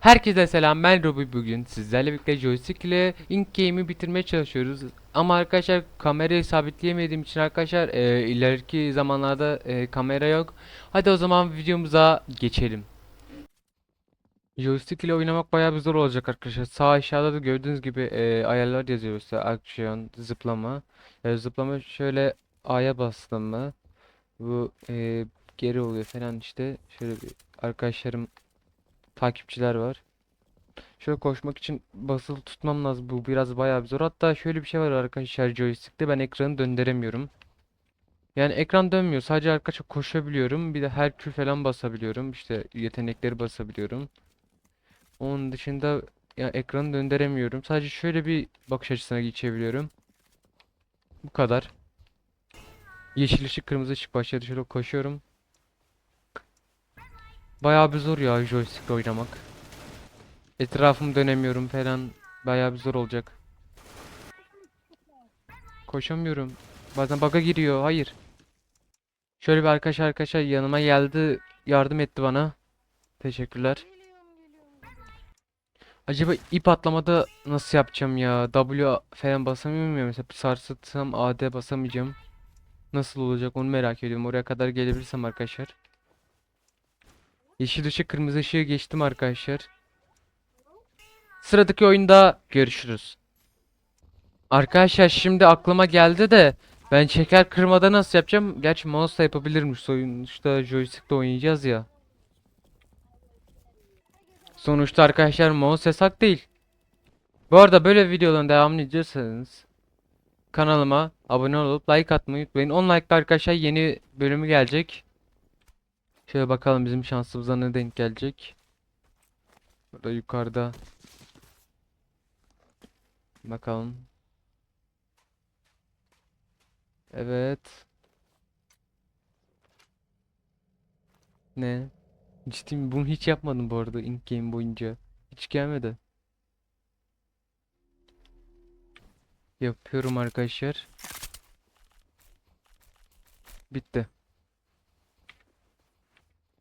Herkese selam ben Robi bugün sizlerle birlikte joystick ile Ink Game'i bitirmeye çalışıyoruz. Ama arkadaşlar kamerayı sabitleyemediğim için arkadaşlar e, ileriki zamanlarda e, kamera yok. Hadi o zaman videomuza geçelim. Joystick ile oynamak bayağı bir zor olacak arkadaşlar. Sağ aşağıda da gördüğünüz gibi e, ayarlar yazıyor işte. Aksiyon zıplama. E, zıplama şöyle A'ya bastım mı bu e, geri oluyor falan işte. Şöyle bir arkadaşlarım takipçiler var. Şöyle koşmak için basılı tutmam lazım. Bu biraz bayağı bir zor. Hatta şöyle bir şey var arkadaşlar joystick'te ben ekranı döndüremiyorum. Yani ekran dönmüyor. Sadece arkadaşlar koşabiliyorum. Bir de Herkül falan basabiliyorum. İşte yetenekleri basabiliyorum. Onun dışında ya ekranı döndüremiyorum. Sadece şöyle bir bakış açısına geçebiliyorum. Bu kadar. Yeşil ışık, kırmızı ışık başladı. Şöyle koşuyorum. Bayağı bir zor ya joystick'le oynamak. Etrafımı dönemiyorum falan. Bayağı bir zor olacak. Koşamıyorum. Bazen bug'a giriyor. Hayır. Şöyle bir arkadaş arkadaşlar yanıma geldi. Yardım etti bana. Teşekkürler. Acaba ip atlamada nasıl yapacağım ya? W falan basamıyor muyum? Mesela sarsıtsam AD basamayacağım. Nasıl olacak onu merak ediyorum. Oraya kadar gelebilirsem arkadaşlar. Yeşil ışık kırmızı ışığı geçtim arkadaşlar. Sıradaki oyunda görüşürüz. Arkadaşlar şimdi aklıma geldi de ben şeker kırmada nasıl yapacağım? Gerçi mouse'la yapabilirmiş. Sonuçta joystick'le oynayacağız ya. Sonuçta arkadaşlar mouse yasak değil. Bu arada böyle videoların devamını izliyorsanız kanalıma abone olup like atmayı unutmayın. 10 like'da arkadaşlar yeni bölümü gelecek. Şöyle bakalım bizim şansımıza ne denk gelecek. Burada yukarıda. Bakalım. Evet. Ne? Ciddi mi? Bunu hiç yapmadım bu arada Ink Game boyunca. Hiç gelmedi. Yapıyorum arkadaşlar. Bitti.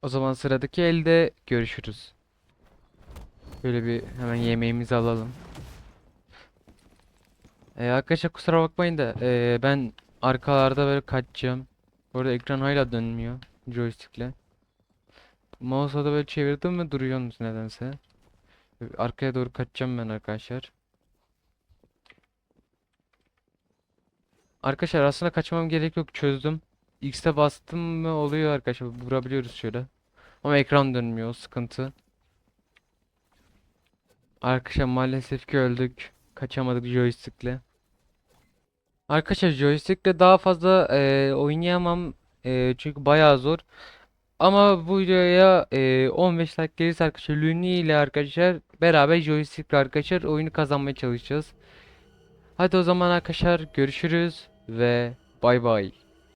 O zaman sıradaki elde görüşürüz. Böyle bir hemen yemeğimizi alalım. Ee, arkadaşlar kusura bakmayın da ee, ben arkalarda böyle kaçacağım. Bu arada ekran hala dönmüyor joystickle. Mouse'u da böyle çevirdim mi duruyorsunuz nedense. Arkaya doğru kaçacağım ben arkadaşlar. Arkadaşlar aslında kaçmam gerek yok çözdüm. X'te bastım mı oluyor arkadaşlar vurabiliyoruz şöyle. Ama ekran dönmüyor sıkıntı. Arkadaşlar maalesef ki öldük. Kaçamadık joystickle. Arkadaşlar joystickle daha fazla e, oynayamam. E, çünkü bayağı zor. Ama bu videoya e, 15 like gelirse arkadaşlar Luni ile arkadaşlar beraber joystickle arkadaşlar oyunu kazanmaya çalışacağız. Hadi o zaman arkadaşlar görüşürüz ve bay bay.